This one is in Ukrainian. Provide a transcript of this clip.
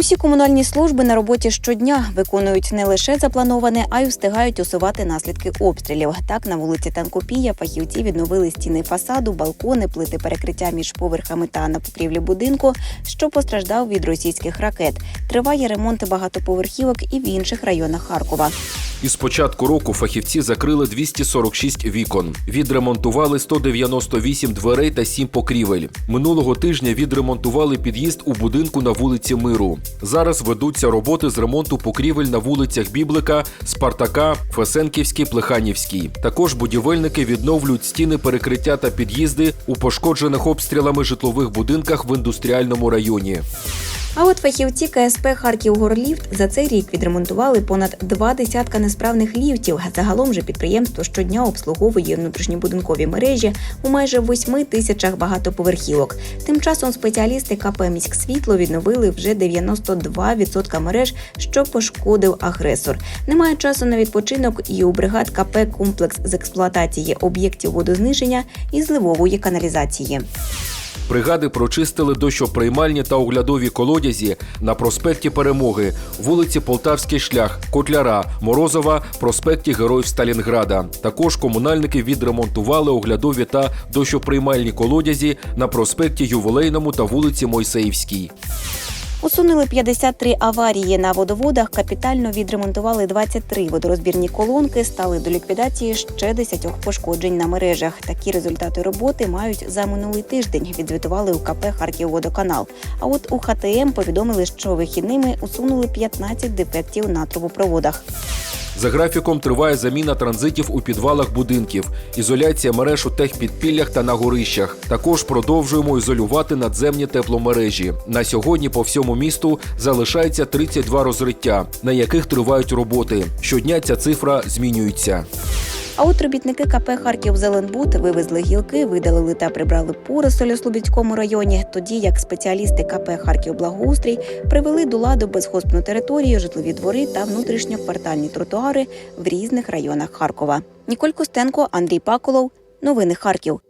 Усі комунальні служби на роботі щодня виконують не лише заплановане, а й встигають усувати наслідки обстрілів. Так на вулиці Танкопія фахівці відновили стіни фасаду, балкони, плити перекриття між поверхами та на покрівлі будинку, що постраждав від російських ракет. Триває ремонт багатоповерхівок і в інших районах Харкова. Із початку року фахівці закрили 246 вікон, відремонтували 198 дверей та 7 покрівель. Минулого тижня відремонтували під'їзд у будинку на вулиці Миру. Зараз ведуться роботи з ремонту покрівель на вулицях Біблика, Спартака, Фесенківській, Плеханівській. Також будівельники відновлюють стіни перекриття та під'їзди у пошкоджених обстрілами житлових будинках в індустріальному районі. А от фахівці КСП Харківгорліфт за цей рік відремонтували понад два десятка несправних ліфтів. Загалом же підприємство щодня обслуговує внутрішньобудинкові мережі у майже восьми тисячах багатоповерхівок. Тим часом спеціалісти КП «Міськсвітло» відновили вже 92% мереж, що пошкодив агресор. Немає часу на відпочинок і у бригад КП комплекс з експлуатації об'єктів водозниження і зливової каналізації. Бригади прочистили дощоприймальні та оглядові колодязі на проспекті Перемоги, вулиці Полтавський шлях, Котляра, Морозова, проспекті Героїв Сталінграда. Також комунальники відремонтували оглядові та дощоприймальні колодязі на проспекті Ювілейному та вулиці Мойсеївській. Усунули 53 аварії на водоводах, капітально відремонтували 23 водорозбірні колонки, стали до ліквідації ще 10 пошкоджень на мережах. Такі результати роботи мають за минулий тиждень. Відзвітували у КП Харківводоканал. А от у ХТМ повідомили, що вихідними усунули 15 дефектів на трубопроводах. За графіком триває заміна транзитів у підвалах будинків, ізоляція мереж у техпідпіллях та на горищах. Також продовжуємо ізолювати надземні тепломережі. На сьогодні по всьому місту залишається 32 розриття, на яких тривають роботи. Щодня ця цифра змінюється. А от робітники КП Харків Зеленбут вивезли гілки, видалили та прибрали у Слобідському районі. Тоді як спеціалісти КП Харків Благоустрій привели до ладу безхозпну територію, житлові двори та внутрішньоквартальні тротуари в різних районах Харкова. Ніколь Костенко, Андрій Паколов. Новини Харків.